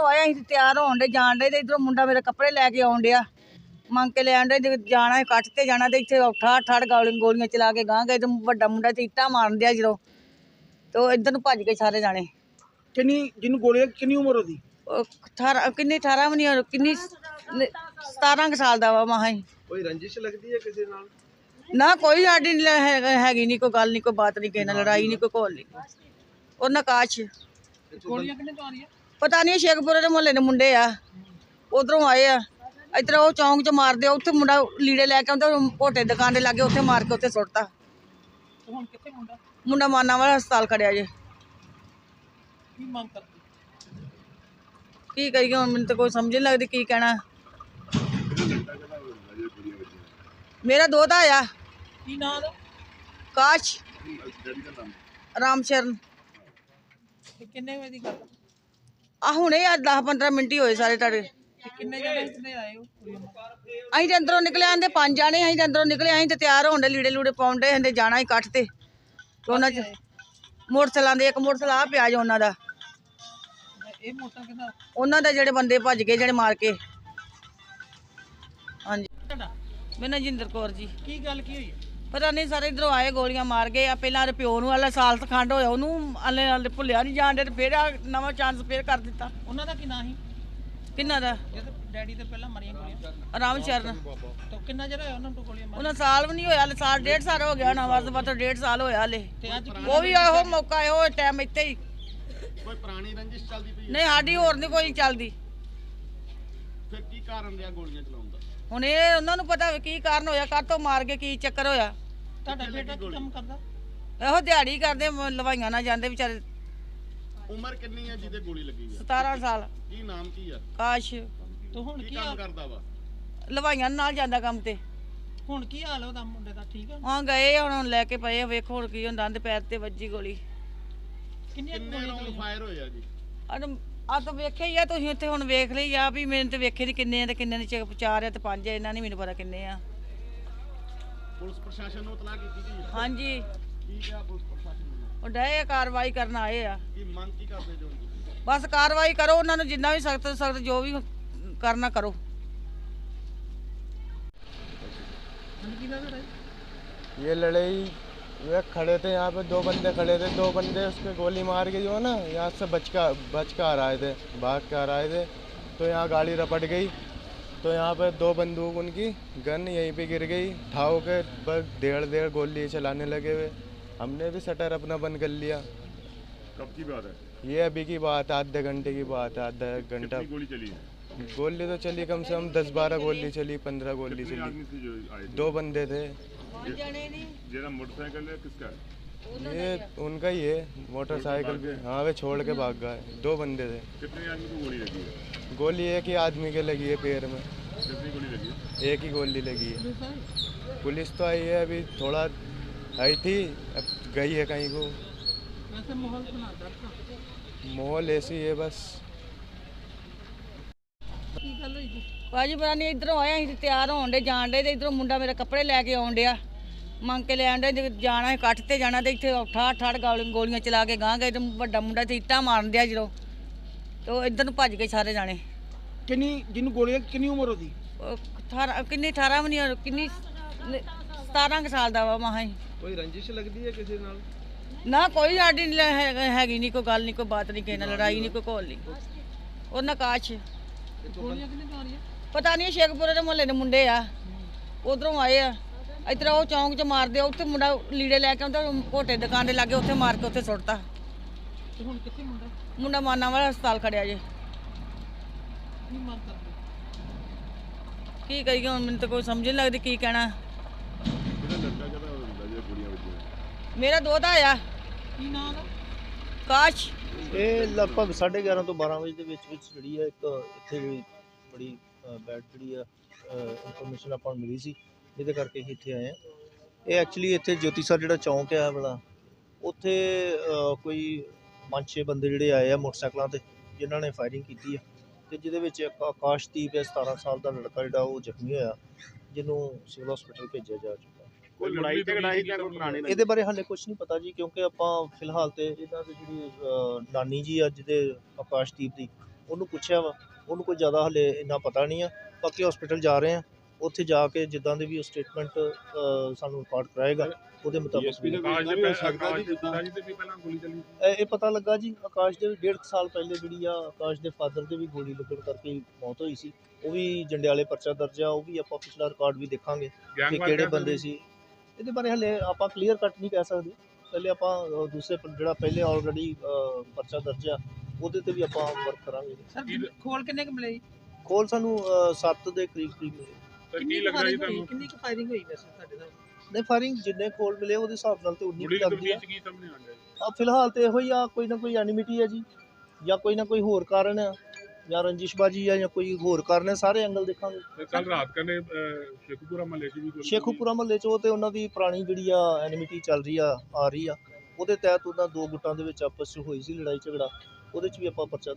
ਆਏ ਅਸੀਂ ਤੇ ਤਿਆਰ ਹੋਣ ਦੇ ਜਾਣ ਦੇ ਤੇ ਇਧਰੋਂ ਮੁੰਡਾ ਮੇਰੇ ਕੱਪੜੇ ਲੈ ਕੇ ਆਉਣ ਡਿਆ। ਮੰਗ ਕੇ ਲੈਣ ਦੇ ਜਾਣਾ ਹੈ ਕੱਟ ਤੇ ਜਾਣਾ ਤੇ ਇੱਥੇ ਠਾ ਠੜ ਗੋਲੀਆਂ ਗੋਲੀਆਂ ਚਲਾ ਕੇ ਗਾਂ ਗਏ ਤੇ ਵੱਡਾ ਮੁੰਡਾ ਤੇ ਇੱਟਾਂ ਮਾਰਨ ਡਿਆ ਜਦੋਂ। ਤੇ ਉਹ ਇੱਧਰ ਨੂੰ ਭੱਜ ਗਏ ਸਾਰੇ ਜਾਣੇ। ਕਿੰਨੀ ਜਿਹਨੂੰ ਗੋਲੀ ਲੱਗੀ, ਕਿੰਨੀ ਉਮਰ ਉਹਦੀ? ਉਹ 18 ਕਿੰਨੀ 18 ਵੀ ਨਹੀਂ ਕਿੰਨੀ 17 ਕੁ ਸਾਲ ਦਾ ਵਾ ਮਹਾ ਹੀ ਕੋਈ ਰੰਜਿਸ਼ ਲੱਗਦੀ ਹੈ ਕਿਸੇ ਨਾਲ? ਨਾ ਕੋਈ ਸਾਡੀ ਨੀ ਹੈਗੀ ਨਹੀਂ ਕੋਈ ਗੱਲ ਨਹੀਂ ਕੋਈ ਬਾਤ ਨਹੀਂ ਕਿਸੇ ਨਾਲ ਲੜਾਈ ਨਹੀਂ ਕੋਈ ਕੋਲ ਨਹੀਂ ਉਹਨਾਂ ਕਾਸ਼ ਗੋਲੀਆਂ ਕਿੰਨੇ ਤੋਂ ਆ ਰਹੀਆਂ ਪਤਾ ਨਹੀਂ ਸ਼ੇਖਪੁਰੇ ਦੇ ਮੁਹੱਲੇ ਦੇ ਮੁੰਡੇ ਆ ਉਧਰੋਂ ਆਏ ਆ। ਇੱਧਰ ਉਹ ਚੌਂਕ 'ਚ ਮਾਰਦੇ ਆ ਉੱਥੇ ਮੁੰਡਾ ਲੀੜੇ ਲੈ ਕੇ ਆਉਂਦਾ ਭੋਟੇ ਦੁਕਾਨ ਦੇ ਲਾਗੇ ਉੱਥੇ ਮਾਰ ਕੇ ਉੱਥੇ ਸੁੱਟਤਾ। ਤੇ ਹੁਣ ਕਿੱਥੇ ਮੁੰਡਾ? ਮੁੰਡਾ ਮਾਨਾ ਵਾਲਾ ਹਸਪਤਾਲ ਖੜਿਆ ਜੇ। ਕੀ ਮੰਗ ਕਰਦੀ? ਕੀ ਕਰੀਏ ਹੁਣ ਮੈਨੂੰ ਤਾਂ ਕੋਈ ਸਮਝ ਨਹੀਂ ਲੱਗਦੀ ਕੀ ਕਹਿਣਾ। ਮੇਰਾ ਦੋਤਾ ਆ। ਕੀ ਨਾਂ ਦਾ ਕਾਸ਼। ਰਾਮ ਸ਼ਰਨ ਤੇ ਕਿੰਨੇ ਵਜੇ ਦੀ ਗੱਲ? ਆ? ਆ ਹੁਣੇ ਆ 10 15 ਮਿੰਟ ਹੀ ਹੋਏ ਸਾਰੇ ਤੁਹਾਡੇ। ਕਿੰਨੇ ਜਣੇ ਇੱਥੇ ਆਏ ਹੋ? ਅਸੀਂ ਤੇ ਅੰਦਰੋਂ ਨਿਕਲੇ ਆਂਦੇ ਪੰਜ ਜਾਣੇ ਅਸੀਂ ਤੇ ਅੰਦਰੋਂ ਨਿਕਲੇ ਅਸੀਂ ਤੇ ਤਿਆਰ ਹੋਣ ਦੇ ਲੀੜੇ ਲੂੜੇ ਪਾਉਂਦੇ ਹੰਦੇ ਜਾਣਾ ਹੀ ਕੱਟ ਤੇ। ਤੇ ਉਹਨਾਂ ਚ ਮੋਟਰਸਾਈਕਲਾਂ ਦੇ ਇੱਕ ਮੋਟਰਸਾਈਕਲ ਆ ਪਿਆ ਜੀ ਉਹਨਾਂ ਦਾ। ਇਹ ਮੋਟਾ ਕਿਹਦਾ ਉਹਨਾਂ ਦੇ ਜਿਹੜੇ ਬੰਦੇ ਭੱਜ ਗਏ ਜਿਹੜੇ ਮਾਰ ਕੇ। ਹਾਂਜੀ। ਤੁਹਾਡਾ? ਮੈਂ ਨਜਿੰਦਰ ਕੌਰ ਜੀ। ਕੀ ਗੱਲ ਕੀ ਹੋਈ? ਹੈ? ਪਤਾ ਨਹੀਂ ਸਾਰੇ ਇਧਰੋਂ ਆਏ ਗੋਲੀਆਂ ਮਾਰ ਗਏ ਆ ਪਹਿਲਾਂ ਦੇ ਪਿਓ ਨੂੰ ਵਾਲਾ ਸਾਲ ਖੰਡ ਹੋਇਆ ਉਹਨੂੰ ਹਲੇ ਹਲੇ ਭੁੱਲਿਆ ਨਹੀਂ ਜਾਣ ਦੇ ਤੇ ਫਿਰ ਆਹ ਨਵਾਂ ਚਾਂਸ ਫੇਰ ਕਰ ਦਿੱਤਾ। ਉਹਨਾਂ ਦਾ ਕੀ ਨਾਂ ਸੀ? ਕਿੰਨਾ ਦਾ? ਡੈਡੀ ਤੇ ਪਹਿਲਾਂ ਮਰੀਆਂ ਗੋਲੀਆਂ। ਰਾਮ ਸ਼ਰਨ ਤੇ ਕਿੰਨਾ ਚਿਰ ਹੋਇਆ ਉਹਨਾਂ ਨੂੰ ਗੋਲੀਆਂ ਮਾਰ ਉਹਨਾਂ ਸਾਲ ਵੀ ਨਹੀਂ ਹੋਇਆ ਹਲੇ ਸਾਲ ਡੇਢ ਸਾਲ ਹੋ ਗਿਆ ਨਾ ਬਸ ਬਸ ਡੇਢ ਸਾਲ ਹੋਇਆ ਹਲੇ। ਤੇ ਅੱਜ ਕੀ ਉਹ ਵੀ ਇਹੋ ਮੌਕਾ ਇਹੋ ਟਾਈਮ ਇੱਥੇ ਹੀ। ਕੋਈ ਪੁਰਾਣੀ ਰੰਜਿਸ਼ ਚੱਲਦੀ ਪਈ ਨਹੀਂ ਸਾਡੀ ਹੋਰ ਨਹੀਂ ਕੋਈ ਚੱਲਦੀ। ਫਿਰ ਕੀ ਕਾਰਨ ਰਿਹਾ ਗੋਲੀਆਂ ਚਲਾਉਣ ਦਾ? ਹੁਣ ਇਹ ਉਹਨਾਂ ਨੂੰ ਪਤਾ ਵੀ ਕੀ ਕਾਰਨ ਹੋਇਆ ਕਾਹਤੋਂ ਮਾਰ ਕੇ ਕੀ ਚੱਕਰ ਹੋਇਆ। ਤੁਹਾਡਾ ਬੇਟਾ ਕੀ ਕੰਮ ਕਰਦਾ? ਇਹੋ ਦਿਹਾੜੀ ਕਰਦੇ ਮ- ਲਵਾਈਆਂ ਨਾ ਜਾਂਦੇ ਵਿਚਾਰੇ। ਉਮਰ ਕਿੰਨੀ ਹੈ ਜਿਹਦੇ ਗੋਲੀ ਲੱਗੀ ਹੈ 17 ਸਾਲ। ਕੀ ਨਾਮ ਕੀ ਆ? ਕਾਸ਼। ਤੇ ਹੁਣ ਕੀ ਕੀ ਕੰਮ ਹਾਲ ਕਰਦਾ ਵਾ? ਲਵਾਈਆਂ ਨਾਲ ਜਾਂਦਾ ਕੰਮ ਤੇ। ਹੁਣ ਕੀ ਹਾਲ ਉਹਦਾ ਮੁੰਡੇ ਦਾ ਠੀਕ ਹੈ ਹਾਂ ਗਏ ਹੁਣ ਹੁਣ ਲੈ ਕੇ ਪਏ ਆ, ਵੇਖੋ ਹੁਣ ਕੀ ਹੁੰਦਾ ਤੇ ਪੈਰ ਤੇ ਵੱਜੀ ਗੋਲੀ। ਕਿੰਨੇ ਰਾਉਂਡ ਫਾਇਰ ਹੋਇਆ ਜੀ? ਆ ਤਾਂ ਵੇਖਿਆ ਹੀ ਆ ਤੁਸੀਂ ਉੱਥੇ ਹੁਣ ਵੇਖ ਲਈ ਆ ਵੀ ਮੈਨੂੰ ਤੇ ਵੇਖੇ ਨਹੀਂ ਕਿੰਨੇ ਆ ਤੇ ਕਿੰਨੇ ਨੇ ਚ- ਚਾਰ ਆ ਤੇ ਪੰਜ ਆ ਇਹਨਾਂ ਨਹੀਂ ਮੈਨੂੰ ਪਤਾ ਕਿੰਨੇ ਆ ਪੁਲਿਸ ਪ੍ਰਸ਼ਾਸਨ ਨੂੰ ਇਤਲਾਹ ਕੀਤੀ ਗਈ ਹੈ ਹਾਂਜੀ ਕੀ ਕਿਹਾ ਪੁਲਿਸ ਪ੍ਰਸ਼ਾਸਨ ਨੂੰ ਉਹ ਡਏ ਆ ਕਾਰਵਾਈ ਕਰਨ ਆਏ ਆ ਕੀ ਮੰਗ ਕੀ ਕਰਦੇ ਜੋ ਤੁਸੀਂ ਬਸ ਕਾਰਵਾਈ ਕਰੋ ਉਹਨਾਂ ਨੂੰ ਜਿੰਨਾ ਵੀ ਸਖਤ ਸਖਤ ਜੋ ਵੀ ਕਰਨਾ ਕਰੋ ਹੁਣ ਕੀ ਲੱਗ ਰਿਹਾ ये लड़ाई वे खड़े थे यहाँ पे दो बंदे खड़े थे। दो बंदे उसके गोली मार के जो है ना यहाँ से बच का बच के आ रहे थे भाग के आ रहे थे। तो यहाँ गाड़ी रपट गई। तो यहाँ पे दो बंदूक उनकी गन यहीं पे गिर गई। ठाव के बस डेढ़ डेढ़ गोली चलाने लगे हुए। हमने भी शटर अपना बंद कर लिया। कब की बात है? ये अभी की बात है आधे घंटे की बात है आधा घंटा। गोली चली है? गोली तो चली कम से कम दस बारह गोली चली पंद्रह गोली चली। दो बंदे थे। जेरा मोटरसाइकिल है किसका है ये उनका ही है मोटरसाइकिल भी हाँ वे छोड़ के भाग गए दो बंदे थे कितने आदमी को गोली लगी है गोली एक ही आदमी के लगी है पैर में कितनी गोली लगी है एक ही गोली लगी है पुलिस तो आई है अभी थोड़ा आई थी अब गई है कहीं को वैसे माहौल बना दर्द माहौल ऐसी है बस ਕੀ ਗੱਲ ਹੋਈ ਜੀ ਭਾਜੀ ਪਤਾ ਨਹੀਂ ਇਧਰੋਂ ਆਏ ਅਸੀਂ ਤੇ ਤਿਆਰ ਹੋਣ ਦੇ ਜਾਣ ਦੇ ਤੇ ਇਧਰੋਂ ਮੁੰਡਾ ਮੇਰੇ ਕੱਪੜੇ ਲੈ ਕੇ ਆਉਣ ਡਿਆ ਮੰਗ ਕੇ ਲੈਣ ਦੇ ਜਾਣਾ ਕੱਟ ਤੇ ਜਾਣਾ ਤੇ ਇੱਥੇ ਠੜ ਗੋਲੀ- ਗੋਲੀਆਂ ਚਲਾ ਕੇ ਗਾਂ ਗਏ ਤੇ ਵੱਡਾ ਮੁੰਡਾ ਤੇ ਇੱਟਾਂ ਮਾਰਨ ਡਿਆ ਜਦੋਂ। ਤੇ ਉਹ ਇੱਧਰ ਨੂੰ ਭੱਜ ਗਏ ਸਾਰੇ ਜਾਣੇ। ਕਿੰਨੀ ਜਿਹਨੂੰ ਗੋਲੀ ਲੱਗੀ, ਕਿੰਨੀ ਉਮਰ ਉਹਦੀ? ਉਹ 18 ਕਿੰਨੀ 18 ਵੀ ਨਹੀਂ ਕਿੰਨੀ 17 ਕੁ ਸਾਲ ਦਾ ਵਾ ਮਹਾ ਹੀ। ਕੋਈ ਰੰਜਿਸ਼ ਲੱਗਦੀ ਹੈ ਕਿਸੇ ਨਾਲ? ਨਾ ਕੋਈ ਸਾਡੀ ਨੀ ਹੈ- ਹੈਗੀ ਨਹੀਂ ਕੋਈ ਗੱਲ ਨਹੀਂ ਕੋਈ ਬਾਤ ਨਹੀਂ ਕਿਸੇ ਨਾਲ ਲੜਾਈ ਨਹੀਂ ਕੋਈ ਕੋਲ ਨਹੀਂ ਉਹਨਾਂ ਕਾਸ਼ ਗੋਲੀਆਂ ਕਿੰਨੇ ਤੋਂ ਆ ਰਹੀਆਂ ਪਤਾ ਨਹੀਂ ਸ਼ੇਖਪੁਰੇ ਦੇ ਮੁਹੱਲੇ ਦੇ ਮੁੰਡੇ ਆ ਉਧਰੋਂ ਆਏ ਆ। ਇਤਰਾ ਉਹ ਚੌਂਕ 'ਚ ਮਾਰਦੇ ਉੱਥੇ ਮੁੰਡਾ ਲੀੜੇ ਲੈ ਕੇ ਆਉਂਦਾ ਘੋਟੇ ਦੁਕਾਨ ਦੇ ਲਾਗੇ ਉੱਥੇ ਮਾਰ ਕੇ ਉੱਥੇ ਸੁੱਟਤਾ। ਹੁਣ ਕਿੱਥੇ ਮੁੰਡਾ? ਮੁੰਡਾ ਮਾਨਾ ਵਾਲਾ ਹਸਪਤਾਲ ਖੜਿਆ ਜੇ। ਕੀ ਮੰਗ ਕਰਦੇ ਮੈਨੂੰ ਤਾਂ ਕੋਈ ਸਮਝ ਨਹੀਂ ਲੱਗਦੀ ਕੀ ਕਹਿਣਾ। ਮੇਰਾ ਦੋਤਾ ਆ। ਕੀ ਨਾਂ ਦਾ ਕਾਸ਼। ਇਹ ਲਗਭਗ 11:30 ਤੋਂ 12 ਵਜੇ ਦੇ ਵਿੱਚ ਵਿੱਚ ਜਿਹੜੀ ਹੈ ਇੱਕ ਇੱਥੇ ਬੜੀ ਬੈਡ ਜਿਹੜੀ ਆ ਇਨਫੋਰਮੇਸ਼ਨ ਆਪਾਂ ਮਿਲੀ ਸੀ। ਜਿਹਦੇ ਕਰਕੇ ਅਸੀਂ ਇੱਥੇ ਆਏ ਆ ਇਹ ਐਕਚੁਅਲੀ ਇੱਥੇ ਜੋਤੀ ਸਰ ਜਿਹੜਾ ਚੌਂਕ ਆ ਵਾਲਾ ਉੱਥੇ ਕੋਈ ਪੰਜ ਛੇ ਬੰਦੇ ਜਿਹੜੇ ਆਏ ਆ ਮੋਟਰਸਾਈਕਲਾਂ ਤੇ ਜਿਨ੍ਹਾਂ ਨੇ ਫਾਇਰਿੰਗ ਕੀਤੀ ਆ। ਤੇ ਜਿਹਦੇ ਵਿੱਚ ਇੱਕ ਆਕਾਸ਼ਦੀਪ ਹੈ 17 ਸਾਲ ਦਾ ਲੜਕਾ ਜਿਹੜਾ ਉਹ ਜ਼ਖਮੀ ਹੋਇਆ ਜਿਹਨੂੰ ਸਿਵਲ ਹਸਪੀਟਲ ਭੇਜਿਆ ਜਾ ਚੁੱਕਾ। ਕੋਈ ਲੜਾਈ ਝਗੜਾ ਹੀ ਜਾਂ ਕੋਈ ਪੁਰਾਣੀ ਇਹਦੇ ਬਾਰੇ ਹਾਲੇ ਕੁਝ ਨਹੀਂ ਪਤਾ ਜੀ ਕਿਉਂਕਿ ਆਪਾਂ ਫਿਲਹਾਲ ਤੇ ਇਹਨਾਂ ਦੀ ਜਿਹੜੀ ਨਾਨੀ ਜੀ ਅੱਜ ਦੇ ਆਕਾਸ਼ਦੀਪ ਦੀ ਉਹਨੂੰ ਪੁੱਛਿਆ ਵਾ। ਉਹਨੂੰ ਕੋਈ ਜ਼ਿਆਦਾ ਹਲੇ ਇੰਨਾ ਪਤਾ ਨਹੀਂ ਆ। ਬਾਕੀ ਹਸਪੀਟਲ ਜਾ ਰਹੇ ਆ। ਉੱਥੇ ਜਾ ਕੇ ਜਿੱਦਾਂ ਦੇ ਵੀ ਉਹ ਸਟੇਟਮੈਂਟ ਸਾਨੂੰ ਰਿਕਾਰਡ ਕਰਾਏਗਾ ਉਹਦੇ ਮੁਤਾਬਕ ਦੇ ਵੀ ਇਹ ਇਹ ਪਤਾ ਲੱਗਾ ਜੀ ਆਕਾਸ਼ ਦੇ ਵੀ ਡੇਢ ਕੁ ਸਾਲ ਪਹਿਲੇ ਜਿਹੜੀ ਆ ਆਕਾਸ਼ ਦੇ ਫਾਦਰ ਦੇ ਵੀ ਗੋਲੀ ਲੱਗਣ ਕਰਕੇ ਮੌਤ ਹੋਈ ਸੀ। ਉਹ ਵੀ ਜੰਡਿਆਲੇ ਪਰਚਾ ਦਰਜ ਆ ਉਹ ਵੀ ਆਪਾਂ ਪਿਛਲਾ ਰਿਕਾਰਡ ਵੀ ਦੇਖਾਂਗੇ ਕਿ ਕਿਹੜੇ ਬੰਦੇ ਸੀ। ਇਹਦੇ ਬਾਰੇ ਹਲੇ ਆਪਾਂ ਕਲੀਅਰ ਕੱਟ ਨਹੀਂ ਕਹਿ ਸਕਦੇ। ਪਹਿਲੇ ਆਪਾਂ ਅ, ਦੂਸਰੇ ਪ- ਜਿਹੜਾ ਪਹਿਲੇ ਆਲਰੇਡੀ ਪਰਚਾ ਦਰਜ ਆ ਉਹਦੇ ਤੇ ਵੀ ਆਪਾਂ ਵਰਕ ਕਰਾਂਗੇ। ਸਰ ਖੋਲ ਕਿੰਨੇ ਕੁ ਮਿਲੇ ਜੀ? ਕੋਲ ਸਾਨੂੰ 7 ਦੇ ਕਰੀਬ ਕਰੀਬ ਮਿਲੇ। ਕਿੰਨੀ ਕੁ ਫਾਇਰਿੰਗ ਹੋਈ ਕਿੰਨੀ ਕੁ ਫਾਇਰਿੰਗ ਹੋਈ ਵੈਸੇ ਤੁਹਾਡੇ ਨਾਲ? ਨਹੀਂ ਫਾਇਰਿੰਗ ਜਿੰਨੇ ਕੋਲ ਮਿਲੇ ਉਹਦੇ ਹਿਸਾਬ ਨਾਲ ਤੇ ਉਨੀ ਕੁ ਲੱਗਦੀ ਆ। ਆ ਫਿਲਹਾਲ ਤੇ ਇਹੋ ਹੀ ਆ ਕੋਈ ਨਾ ਕੋਈ ਐਨਿਮਿਟੀ ਆ ਜੀ ਜਾਂ ਕੋਈ ਨਾ ਕੋਈ ਹੋਰ ਕਾਰਨ ਆ ਜਾਂ ਰੰਜਿਸ਼ਬਾਜੀ ਆ ਜਾਂ ਕੋਈ ਹੋਰ ਕਾਰਨ ਹੈ ਸਾਰੇ ਐਂਗਲ ਦੇਖਾਂਗੇ। ਕੱਲ ਰਾਤ ਕਨੇ ਸ਼ੇਖੂਪੁਰਾ ਮਹੱਲੇ 'ਚ ਵੀ ਸ਼ੇਖੂਪੁਰਾ ਮਹੱਲੇ 'ਚ ਉਹ ਤੇ ਉਹਨਾਂ ਦੀ ਪੁਰਾਣੀ ਜਿਹੜੀ ਆ ਐਨਿਮਿਟੀ ਚੱਲ ਰਹੀ ਆ ਆ ਰਹੀ ਆ। ਉਹਦੇ ਤਹਿਤ ਉਹਨਾਂ ਦੋ ਗੁੱਟਾਂ ਦੇ ਵਿੱਚ ਆਪਸ 'ਚ ਹੋਈ ਸੀ ਲੜਾਈ ਝਗੜਾ ਉਹਦੇ 'ਚ ਵੀ ਆਪਾਂ ਪਰਚਾ